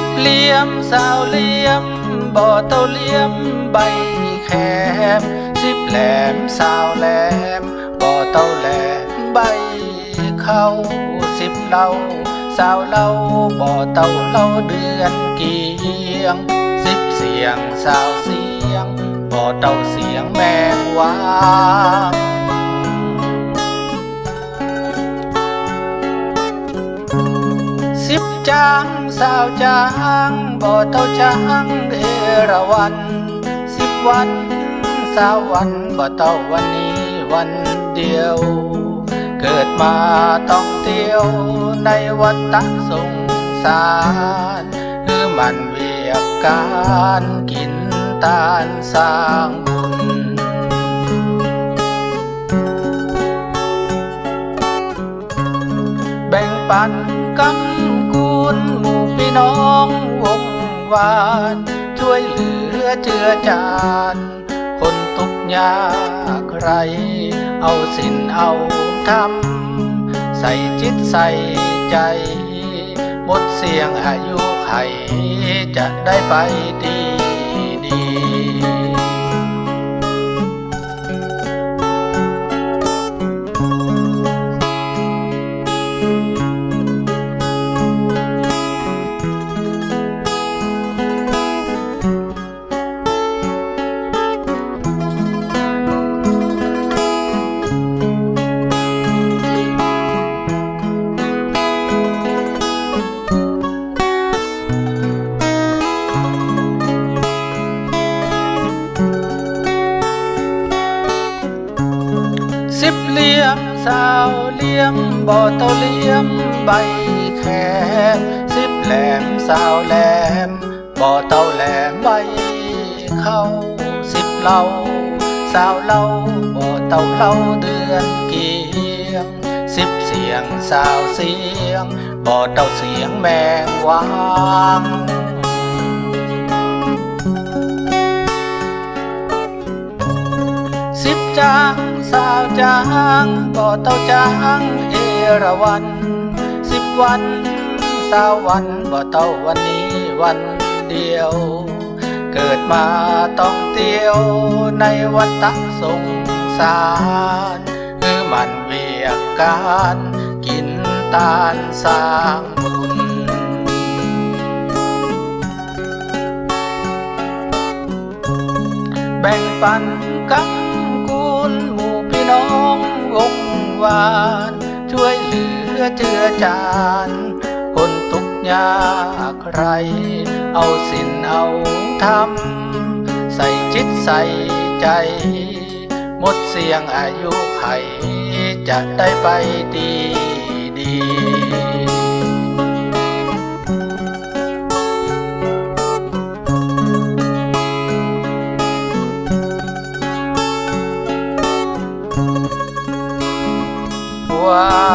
มสาวเลี่ยมบ่อเต้าเลี่ยมใบแคมสิบแหลมสาวแหลมบ่อเต้าแหลมใบเข้าสิบเหล่าสาวเล่าบ่อเต้าเล่าเดือนเกียงสิบเสียงสาวเสียงบ่อเต้าเสียงแมงวาง จางสาวจางบ่เต้าจางเอราวันสิบวันสาววันบ่เต้าวันนี้วันเดียว เกิดมาต้องเที่ยวในวัฏฏะสงสารคือมันเวียกการกินตาลสร้างบุญแบ่งปันกำ กูลหมู่พี่น้องวงวาน ช่วยเหลือเจือจาน คนทุกยากไร เอาสินเอาทำใส่จิตใส่ใจ หมดเสียงอายุไขจะได้ไปดีดี สิบเหลี่ยมสาวเหลี่ยมบ่อเต้าเหลี่ยมใบแคมสิบแหลมสาวแหลมบ่อเต้าแหลมใบเข้าสิบเหล่าสาวเล่าบ่อเต้าเล่าเดือนเกียงสิบเสียงสาวเสียงบ่อเต้าเสียงแมงวางสิบจาง สาวจางบ่เต้าจางเอราวันสิบวันสาววันบ่เต้าวันนี้วันเดียว เกิดมาต้องเที่ยวในวัฏสงสารคือมันเวียกการกินตาลสร้างบุญแบ่งปันกำ วานช่วยเหลือเจือจานคนทุกยากไร เอาสินเอาทำใส่จิตใส่ใจ หมดเสียงอายุไข จะได้ไปดีดี 光。